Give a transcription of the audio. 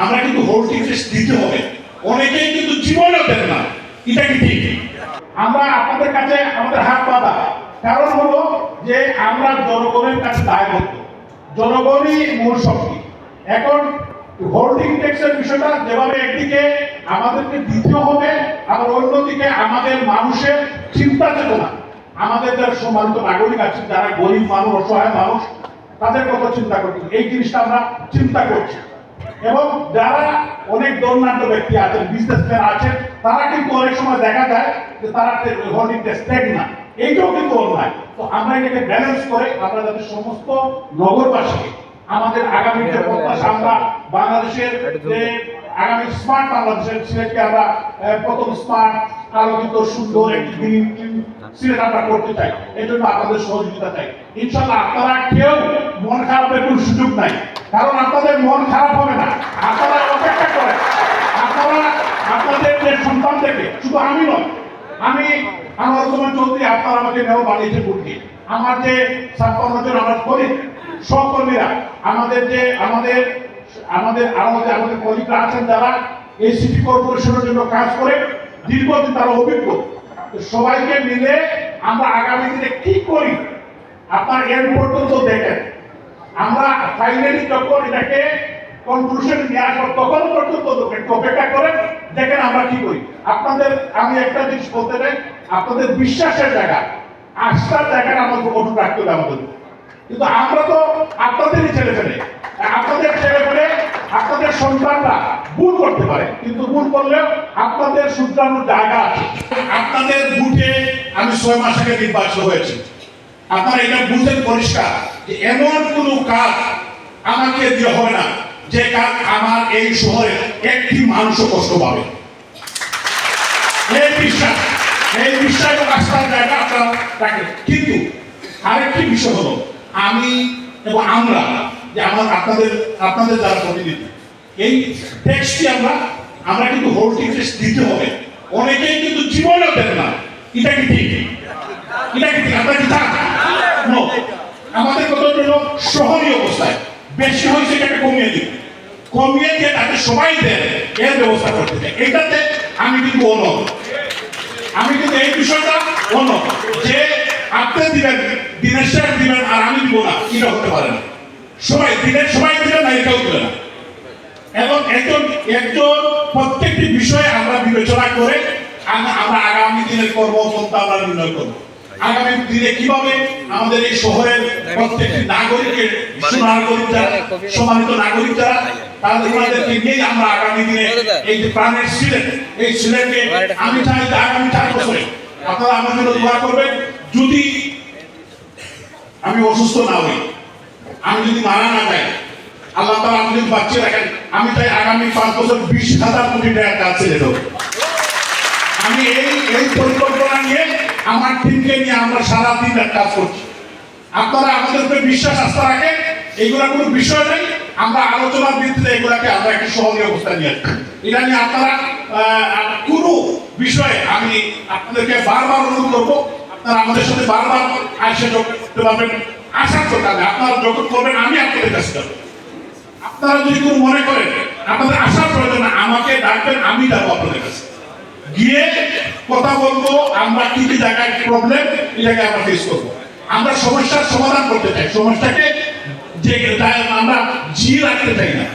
আমরা কিন্তু holding test দিতে হবে। অনেকেই কিন্তু জীবনেও দেন না। এটা কি ঠিক? আমরা আপনাদের কাছে আমাদের হাত পাতা কারণ হলো যে আমরা জনগণের কাছে দায়বদ্ধ। জনগণই মূল শক্তি। এখন হোল্ডিং ট্যাক্সের বিষয়টা যেভাবে একদিকে আমাদেরকে দিতে হবে, আবার অন্যদিকে আমাদের মানুষের চিন্তা চেতনা। আমাদের যারা সম্মানিত নাগরিক আছে যারা গরিব মানুষ, অসহায় মানুষ, তাদের কথা চিন্তা হবে। এই জিনিসটা আমরা চিন্তা করছি। এবং যারা অনেক দৌড়নাট্য ব্যক্তি আছেন বিজনেসম্যান আছেন তারা কিন্তু অনেক সময় দেখা যায় যে তারা হোল্ডিং ট্যাক্স না। এইটাও কিন্তু অন্যায়। তো আমরা এটাকে ব্যালেন্স করে আমরা যাতে সমস্ত নগরবাসীকে আমাদের আগামী যে প্রত্যাশা আমরা বাংলাদেশের যে আগামী স্মার্ট বাংলাদেশের সিলেটকে আমরা প্রথম স্মার্ট আলোকিত সুন্দর একটি গ্রিন সিলেট আমরা করতে চাই। এই জন্য আপনাদের সহযোগিতা চাই। ইনশাল্লাহ আপনারা কেউ মন খারাপের কোনো সুযোগ নাই। কারণ আপনাদের মন খারাপ হবে না। আপনারা অপেক্ষা করেন। আপনারা আপনাদের যে সন্তান থেকে শুধু আমি নয়, আমি আমার তোমার চৌধুরী, আপনারা আমাকে নেওয়া বানিয়েছে বুদ্ধি। আমার যে ছাপ্পান্ন জন আমার কলিগ সহকর্মীরা, আমাদের যে, আমাদের আমাদের আমাদের আমাদের কলিগরা আছেন যারা, এই সিটি কর্পোরেশনের জন্য কাজ করে, দীর্ঘদিন তারা অভিজ্ঞ। সবাইকে মিলে আমরা আগামী দিনে কি করি? আপনার এর পর্যন্ত দেখেন। আমরা ফাইনালি যখন এটাকে কনক্লুশন নিয়ে আসব তখন পর্যন্ত অপেক্ষা করেন দেখেন আমরা কি করি। আপনাদের, আমি একটা জিনিস বলতে চাই, আপনাদের বিশ্বাসের জায়গা, আস্থার জায়গাটা আমাদের কঠোর রাখতে হবে আমাদের। কিন্তু আমরা তো আপনাদেরই ছেলে ছেলে আপনাদের ছেলে পেলে আপনাদের সন্তানরা ভুল করতে পারে, কিন্তু ভুল করলেও আপনাদের শুধরানোর জায়গা আছে। আপনাদের বুথে আমি ছয় মাস আগে নির্বাচিত হয়েছি। আপনারা এটা বুঝেন পরিষ্কার যে এমন কোনো কাজ আমাকে দিয়ে হবে না যে কাজ আমার এই শহরে একটি মানুষও কষ্ট পাবে। এই বিশ্বাস এই বিশ্বাস আস্থার জায়গা আপনারা রাখেন। কিন্তু আরেকটি বিষয় হলো, আমি এবং আমরা যে আমার আপনাদের আপনাদের যারা প্রতিনিধি, এই ট্যাক্সটি আমরা আমরা কিন্তু হোল্ডিং ট্যাক্স দিতে হবে। অনেকেই কিন্তু জীবনেও দেন না। এটা কি ঠিক? এটা কি ঠিক? আপনারা কি চান আমাদের কথা হলো সহনীয় অবস্থায়। বেশি হয়েছে এটাকে কমিয়ে দিন কমিয়ে দিয়ে তাকে সবাই দেন এর ব্যবস্থা করতে চাই এটাতে আমি কিন্তু অনড় আমি কিন্তু এই বিষয়টা অন্য যে আপনি দিবেন, দিনের শেষ দিবেন, আর আমি দিব না, এটা হতে পারে না। সবাই, দিনের সবাই দিবেন না, এটাও দিবে না। এবং একজন একজন প্রত্যেকটি বিষয়ে আমরা বিবেচনা করে আমরা আগামী দিনের কর্মপন্থা আমরা নির্ণয় করব। আগামী দিনে কীভাবে আমাদের এই শহরের প্রত্যেকটি নাগরিকের সুনাগরিক যারা সম্মানিত নাগরিক যারা তাদেরকে নিয়ে আমরা আগামী দিনে এই যে প্রাণের সিলেট এই সিলেটকে আমি চাই যে আগামী চার বছরে আপনারা আমার জন্য দোয়া করবেন যদি আমি অসুস্থ না হই আমি যদি মারা না যাই আল্লাহ আমি যদি বাচ্চা রাখেন আমি চাই আগামী পাঁচ বছর বিশ হাজার কোটি টাকা কাজ ছেড়ে দেবো। আমি এই এই পরিকল্পনা নিয়ে আমার টিমকে নিয়ে আমরা সারা দিন কাজ করছি। আপনারা আমাদের উপরে বিশ্বাস আস্থা রাখেন, এইগুলা কোনো বিষয় নেই। আমরা আলোচনার ভিত্তিতে এগুলাকে আমরা একটি সহনীয় অবস্থা নিয়ে আসব এটা নিয়ে আপনারা কোনো বিষয়ে আমি আপনাদেরকে বারবার অনুরোধ করব, আপনারা আমাদের সাথে বারবার আসে যোগ করতে পারবেন। আসার দরকার নেই আপনারা যখন করবেন, আমি আপনাদের কাছে যাব। আপনারা যদি কোনো মনে করেন, আপনাদের আসার প্রয়োজন, আমাকে ডাকবেন, আমি যাব আপনাদের কাছে। গিয়ে কথা বলব, আমরা কি কি জায়গায় প্রবলেম এটাকে আমরা ফেস করব। আমরা সমস্যার সমাধান করতে চাই। সমস্যাকে যে আমরা জি রাখতে চাই না।